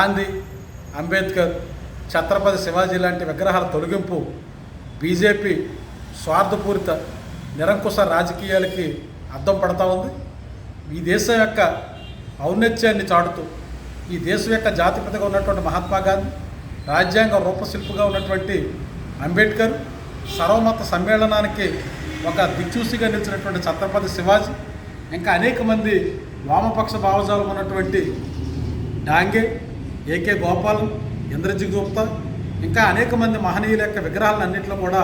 గాంధీ అంబేద్కర్ ఛత్రపతి శివాజీ లాంటి విగ్రహాల తొలగింపు బీజేపీ స్వార్థపూరిత నిరంకుశ రాజకీయాలకి అద్దం పడతా ఉంది. ఈ దేశం యొక్క ఔన్నత్యాన్ని చాటుతూ ఈ దేశం యొక్క జాతిపితగా ఉన్నటువంటి మహాత్మా గాంధీ రాజ్యాంగ రూపశిల్పిగా ఉన్నటువంటి అంబేద్కర్ సర్వమత సమ్మేళనానికి ఒక దిక్చూసిగా నిలిచినటువంటి ఛత్రపతి శివాజీ ఇంకా అనేక మంది వామపక్ష భావజాలం ఉన్నటువంటి డాంగే ఏకే గోపాల్ ఇంద్రజిత్ గుప్తా ఇంకా అనేక మంది మహనీయుల యొక్క విగ్రహాలన్నింటిలో కూడా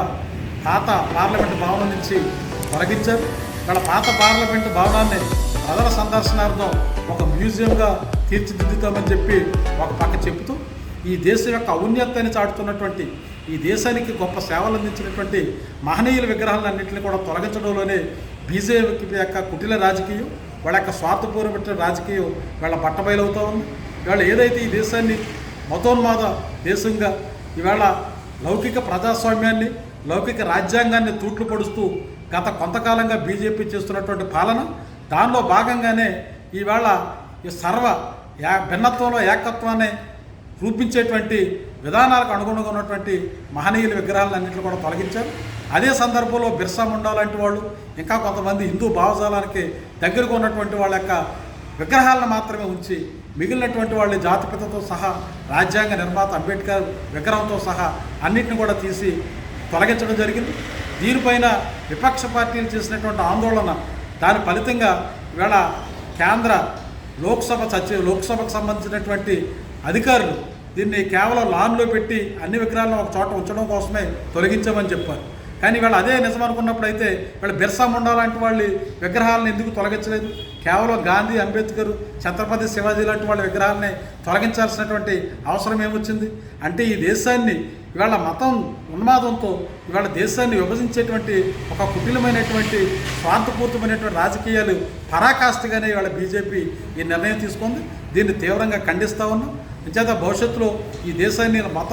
పాత పార్లమెంటు భవనం నుంచి తొలగించారు. ఇక్కడ పాత పార్లమెంటు భవనాన్ని ప్రజల సందర్శనార్థం ఒక మ్యూజియంగా తీర్చిదిద్దుతామని చెప్పి ఒక పక్క చెబుతూ ఈ దేశం యొక్క ఔన్నత్యాన్ని చాటుతున్నటువంటి ఈ దేశానికి గొప్ప సేవలు అందించినటువంటి మహనీయుల విగ్రహాలన్నింటినీ కూడా తొలగించడంలోనే బీజేపీ యొక్క కుటిల రాజకీయం వాళ్ళ యొక్క స్వార్థపూర్వమైన రాజకీయం వాళ్ళ బట్టబయలవుతూ ఉంది. ఇవాళ ఏదైతే ఈ దేశాన్ని మతోన్మాద దేశంగా ఇవాళ లౌకిక ప్రజాస్వామ్యాన్ని లౌకిక రాజ్యాంగాన్ని తూట్లు పడుస్తూ గత కొంతకాలంగా బీజేపీ చేస్తున్నటువంటి పాలన దానిలో భాగంగానే ఈవేళ ఈ సర్వ యా భిన్నత్వంలో ఏకత్వాన్ని రూపించేటువంటి విధానాలకు అనుగుణంగా ఉన్నటువంటి మహనీయుల విగ్రహాలన్నింటినీ కూడా తొలగించారు. అదే సందర్భంలో బిర్సా ముండా లాంటి వాళ్ళు ఇంకా కొంతమంది హిందూ భావజాలానికి దగ్గరగా ఉన్నటువంటి వాళ్ళ యొక్క విగ్రహాలను మాత్రమే ఉంచి మిగిలినటువంటి వాళ్ళ జాతిపితతో సహా రాజ్యాంగ నిర్మాత అంబేద్కర్ విగ్రహంతో సహా అన్నిటిని కూడా తీసి తొలగించడం జరిగింది. దీనిపైన విపక్ష పార్టీలు చేసినటువంటి ఆందోళన దాని ఫలితంగా ఇవాళ కేంద్ర లోక్సభ సచివ లోక్సభకు సంబంధించినటువంటి అధికారులు దీన్ని కేవలం లాన్లో పెట్టి అన్ని విగ్రహాలను ఒక చోట ఉంచడం కోసమే తొలగించామని చెప్పారు. కానీ వీళ్ళు అదే నిజం అనుకున్నప్పుడైతే అయితే వీళ్ళు బిర్సా ముండా లాంటి వాళ్ళు విగ్రహాలను ఎందుకు తొలగించలేదు? కేవలం గాంధీ అంబేద్కర్ ఛత్రపతి శివాజీ లాంటి వాళ్ళ విగ్రహాలని తొలగించాల్సినటువంటి అవసరం ఏమొచ్చింది? అంటే ఈ దేశాన్ని ఇవాళ మతం ఉన్మాదంతో ఇవాళ దేశాన్ని విభజించేటువంటి ఒక కుటిలమైనటువంటి స్వార్థపూర్తమైనటువంటి రాజకీయాలు పరాకాష్ఠగానే ఇవాళ బీజేపీ ఈ నిర్ణయం తీసుకుంది. దీన్ని తీవ్రంగా ఖండిస్తూ ఉన్నాం. అంచేత భవిష్యత్తులో ఈ దేశాన్ని మత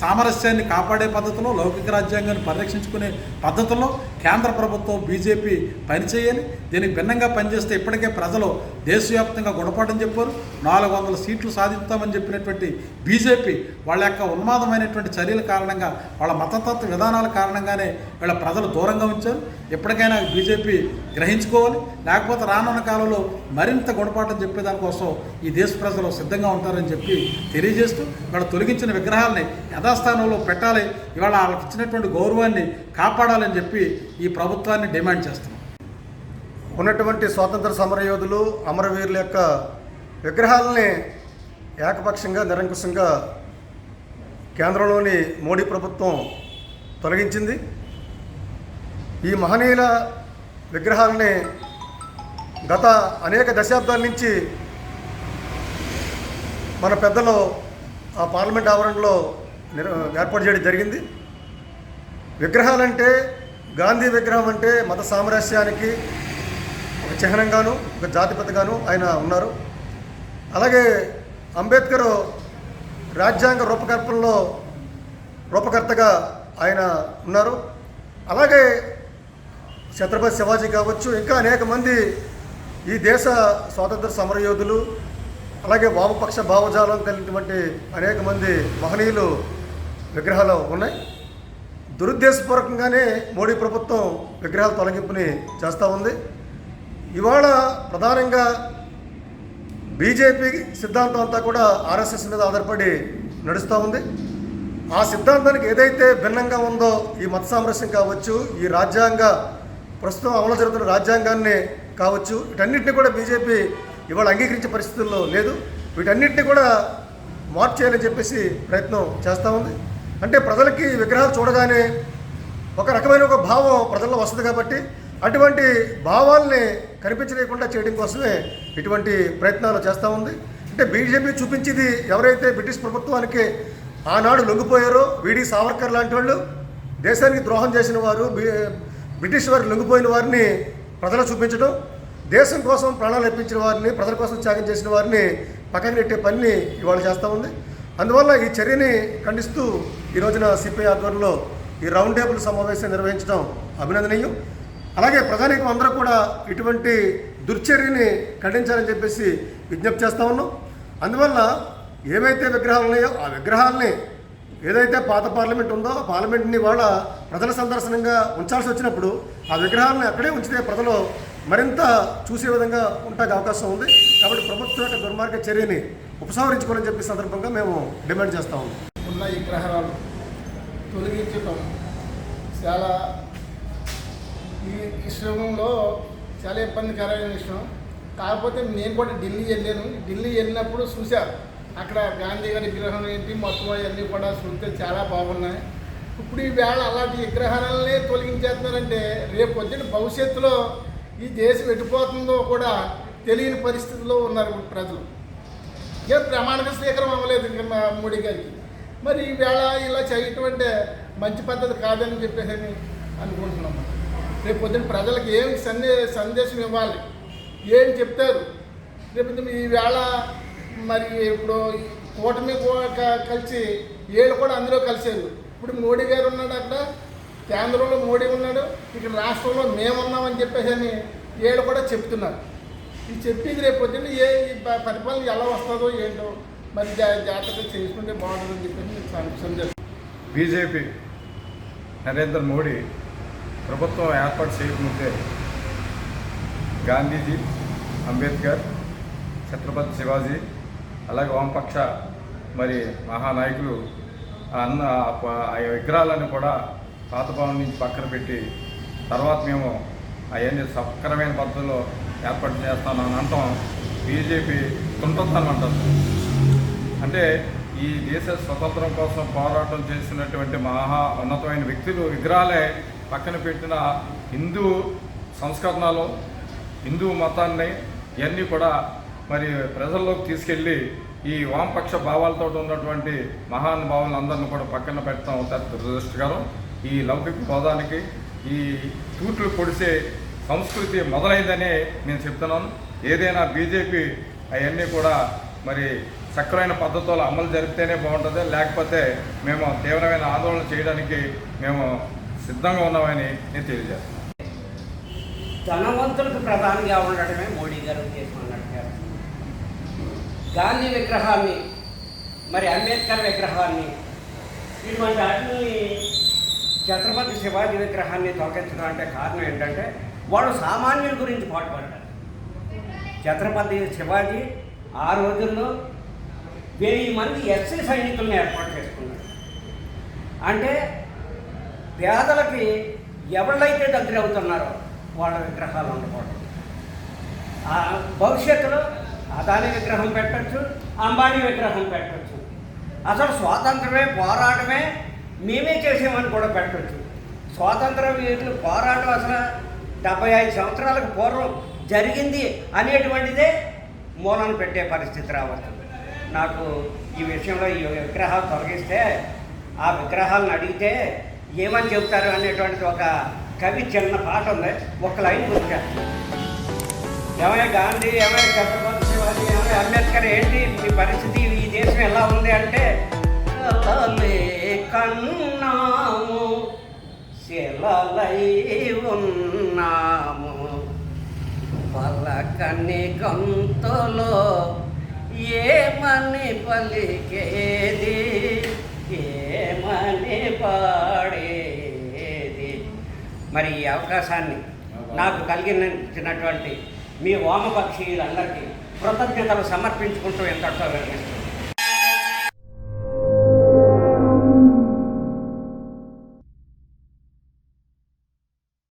సామరస్యాన్ని కాపాడే పద్ధతిలో లౌకిక రాజ్యాంగాన్ని పరిరక్షించుకునే పద్ధతిలో కేంద్ర ప్రభుత్వం బీజేపీ పనిచేయాలి. దీనికి భిన్నంగా పనిచేస్తే ఇప్పటికే ప్రజలు దేశవ్యాప్తంగా గుణపాఠం చెప్పారు. నాలుగు వందల సీట్లు సాధిస్తామని చెప్పినటువంటి బీజేపీ వాళ్ళ యొక్క ఉన్మాదమైనటువంటి చర్యల కారణంగా వాళ్ళ మతతత్వ విధానాల కారణంగానే వీళ్ళ ప్రజలు దూరంగా ఉంచారు. ఎప్పటికైనా బీజేపీ గ్రహించుకోవాలి. లేకపోతే రానున్న కాలంలో మరింత గుణపాఠం చెప్పేదానికోసం ఈ దేశ ప్రజలు సిద్ధంగా ఉంటారని చెప్పి తెలియజేస్తూ వాళ్ళు తొలగించిన విగ్రహాలని యథాస్థానంలో పెట్టాలి. ఇవాళ వాళ్ళకి ఇచ్చినటువంటి గౌరవాన్ని కాపాడాలని చెప్పి ఈ ప్రభుత్వాన్ని డిమాండ్ చేస్తున్నాం. ఉన్నటువంటి స్వాతంత్ర సమరయోధులు అమరవీరుల యొక్క విగ్రహాలని ఏకపక్షంగా నిరంకుశంగా కేంద్రంలోని మోడీ ప్రభుత్వం తొలగించింది. ఈ మహనీయుల విగ్రహాలని గత అనేక దశాబ్దాల నుంచి మన పెద్దలు ఆ పార్లమెంట్ ఆవరణలో ఏర్పాటు చేయడం జరిగింది. విగ్రహాలంటే గాంధీ విగ్రహం అంటే మత సామరస్యానికి ఒక చిహ్నంగాను ఒక జాతిపతిగాను ఆయన ఉన్నారు. అలాగే అంబేద్కర్ రాజ్యాంగ రూపకల్పనలో రూపకర్తగా ఆయన ఉన్నారు. అలాగే ఛత్రపతి శివాజీ కావచ్చు ఇంకా అనేక మంది ఈ దేశ స్వాతంత్ర సమరయోధులు అలాగే వామపక్ష భావజాలం కలిగినటువంటి అనేక మంది మహనీయులు విగ్రహాలు ఉన్నాయి. దురుద్దేశపూర్వకంగానే మోడీ ప్రభుత్వం విగ్రహాల తొలగింపుని చేస్తూ ఉంది. ఇవాళ ప్రధానంగా బీజేపీ సిద్ధాంతం అంతా కూడా ఆర్ఎస్ఎస్ మీద ఆధారపడి నడుస్తూ ఉంది. ఆ సిద్ధాంతానికి ఏదైతే భిన్నంగా ఉందో ఈ మత సామరస్యం కావచ్చు ఈ రాజ్యాంగ ప్రస్తుతం అమలు జరుగుతున్న రాజ్యాంగాన్ని కావచ్చు వీటన్నిటిని కూడా బీజేపీ ఇవాళ అంగీకరించే పరిస్థితుల్లో లేదు. వీటన్నిటిని కూడా మార్చేయాలని చెప్పేసి ప్రయత్నం చేస్తూ ఉంది. అంటే ప్రజలకి విగ్రహాలు చూడగానే ఒక రకమైన ఒక భావం ప్రజల్లో వస్తుంది కాబట్టి అటువంటి భావాల్ని కనిపించలేకుండా చేయడం కోసమే ఇటువంటి ప్రయత్నాలు చేస్తూ ఉంది. అంటే బీజేపీ చూపించింది ఎవరైతే బ్రిటిష్ ప్రభుత్వానికి ఆనాడు లొంగిపోయారో వీడి సావర్కర్ లాంటి వాళ్ళు దేశానికి ద్రోహం చేసిన వారు బ్రిటిష్ వారికి లొంగిపోయిన వారిని ప్రజలు చూపించడం దేశం కోసం ప్రాణాలు అర్పించిన వారిని ప్రజల కోసం త్యాగం చేసిన వారిని పక్కన నెట్టే పనిని ఇవాళ చేస్తూ ఉంది. అందువల్ల ఈ చర్యని ఖండిస్తూ ఈ రోజున సిపిఐ ఆధ్వర్యంలో ఈ రౌండ్ టేబుల్ సమావేశం నిర్వహించడం అభినందనీయం. అలాగే ప్రజానీకం అందరూ కూడా ఇటువంటి దుర్చర్యని ఖండించాలని చెప్పేసి విజ్ఞప్తి చేస్తా ఉన్నాం. అందువల్ల ఏవైతే విగ్రహాలు ఉన్నాయో ఆ విగ్రహాలని ఏదైతే పాత పార్లమెంట్ ఉందో ఆ పార్లమెంట్ని వాళ్ళ ప్రజల సందర్శనంగా ఉంచాల్సి వచ్చినప్పుడు ఆ విగ్రహాలను అక్కడే ఉంచితే ప్రజలు మరింత చూసే విధంగా ఉంటానికి అవకాశం ఉంది. కాబట్టి ప్రభుత్వం యొక్క దుర్మార్గ చర్యని ఉపసంహరించుకోవాలని చెప్పి సందర్భంగా మేము డిమాండ్ చేస్తా ఉన్నాం. ఉన్న విగ్రహాలు తొలగించడం చాలా ఈ చాలా ఇబ్బందికరమైన విషయం. కాకపోతే నేను కూడా ఢిల్లీ వెళ్ళాను. ఢిల్లీ వెళ్ళినప్పుడు చూసా అక్కడ గాంధీ గారి విగ్రహం ఏంటి మొత్తం అవన్నీ కూడా చూస్తే చాలా బాగున్నాయి. ఇప్పుడు ఈ వేళ అలాంటి విగ్రహాలనే తొలగించేస్తున్నారంటే రేపు వచ్చిన భవిష్యత్తులో ఈ దేశం ఎటుపోతుందో కూడా తెలియని పరిస్థితిలో ఉన్నారు ప్రజలు. ఇక ప్రమాణిక స్వీకారం అవ్వలేదు ఇంకా మా మోడీ గారికి. మరి ఈవేళ ఇలా చేయటం అంటే మంచి పద్ధతి కాదని చెప్పేసి అని అనుకుంటున్నాను. రేపు పొద్దున్న ప్రజలకు ఏం సందే సందేశం ఇవ్వాలి? ఏం చెప్తారు? రేపు పొద్దున్న ఈవేళ మరి ఇప్పుడు కూటమి కూ- కలిసి ఏళ్ళు కూడా అందులో కలిసారు ఇప్పుడు మోడీ గారు ఉన్నాడు అక్కడ కేంద్రంలో మోడీ ఉన్నాడు ఇక్కడ రాష్ట్రంలో మేమున్నామని చెప్పేసి అని ఏళ్ళు కూడా చెప్తున్నారు. ఇది చెప్పింది రేపు పొద్దున్న ఏ ఈ ప- పరిపాలన ఎలా వస్తుందో ఏంటో మరి జాగ్రత్తగా చేసుకుంటే బాగుంటుందని చెప్పేసి సందేశం బీజేపీ నరేంద్ర మోడీ ప్రభుత్వం ఏర్పాటు చేయకముందే గాంధీజీ అంబేద్కర్ ఛత్రపతి శివాజీ అలాగే వామపక్ష మరి మహానాయకులు అన్న ఆ ప- కూడా విగ్రహాలను కూడా నుంచి పక్కన పెట్టి తర్వాత మేము అవన్నీ సక్రమైన పద్ధతిలో ఏర్పాటు చేస్తామని అంటాం. బీజేపీ తుంటతనం అంటారు. అంటే ఈ దేశ స్వతంత్రం కోసం పోరాటం చేసినటువంటి మహా ఉన్నతమైన వ్యక్తులు విగ్రహాలే పక్కన పెట్టిన హిందూ సంస్కరణలు హిందూ మతాన్ని ఇవన్నీ కూడా మరి ప్రజల్లోకి తీసుకెళ్ళి ఈ వామపక్ష భావాలతో ఉన్నటువంటి మహానుభావులందరినీ కూడా పక్కన పెట్టడం దురదృష్టకరం ఈ లౌకిక హోదానికి ఈ తూట్లు పొడిసే సంస్కృతి మొదలైందని నేను చెప్తున్నాను. ఏదైనా బీజేపీ అవన్నీ కూడా మరి సక్రమైన పద్ధతుల్లో అమలు జరిపితేనే బాగుంటుంది. లేకపోతే మేము తీవ్రమైన ఆందోళన చేయడానికి మేము సిద్ధంగా ఉన్నామని నేను తెలియజేస్తున్నాను ధనవంతులకు ప్రధానిగా ఉండటమే మోడీ గారు చేసుకున్నట్టు గారు గాంధీ విగ్రహాన్ని మరి అంబేద్కర్ విగ్రహాన్ని ఇటువంటి వాటిని ఛత్రపతి శివాజీ విగ్రహాన్ని తొలగించడం అంటే కారణం ఏంటంటే వాళ్ళు సామాన్యుల గురించి పాటుపడ్డారు ఛత్రపతి శివాజీ ఆ రోజుల్లో వెయ్యి మంది ఎస్సీ సైనికులను ఏర్పాటు చేసుకున్నారు అంటే పేదలకి ఎవళ్ళైతే దగ్గర అవుతున్నారో వాళ్ళ విగ్రహాలు ఉండకూడదు ఆ భవిష్యత్తులో అదాని విగ్రహం పెట్టచ్చు అంబానీ విగ్రహం పెట్టచ్చు. అసలు స్వాతంత్రమే పోరాటమే మేమే చేసామని కూడా పెట్టచ్చు. స్వాతంత్ర వీరులు పోరాటం అసలు డెబ్బై ఐదు సంవత్సరాలకు పూర్వం జరిగింది అనేటువంటిదే మూలన పెట్టే పరిస్థితి రావచ్చు. నాకు ఈ విషయంలో ఈ విగ్రహాలు తొలగిస్తే ఆ విగ్రహాలను అడిగితే ఏమని చెబుతారు అనేటువంటిది ఒక కవి చిన్న పాట ఉంది. ఒక లైన్ గుర్తు ఏమైనా గాంధీ ఏమైనా ఛత్రపతి శివాజీ ఏమైనా అంబేద్కర్ ఏంటి మీ పరిస్థితి? ఈ దేశం ఎలా ఉంది అంటే కన్నాము శిలలై ఉన్నాము. పలకని గంతులో ఏమని పలికేది? ఏమని పాడేది. మరి ఈ అవకాశాన్ని నాకు కలిగినటువంటి మీ వామపక్షీయులందరికీ కృతజ్ఞతలు సమర్పించుకుంటూ ఎంతటో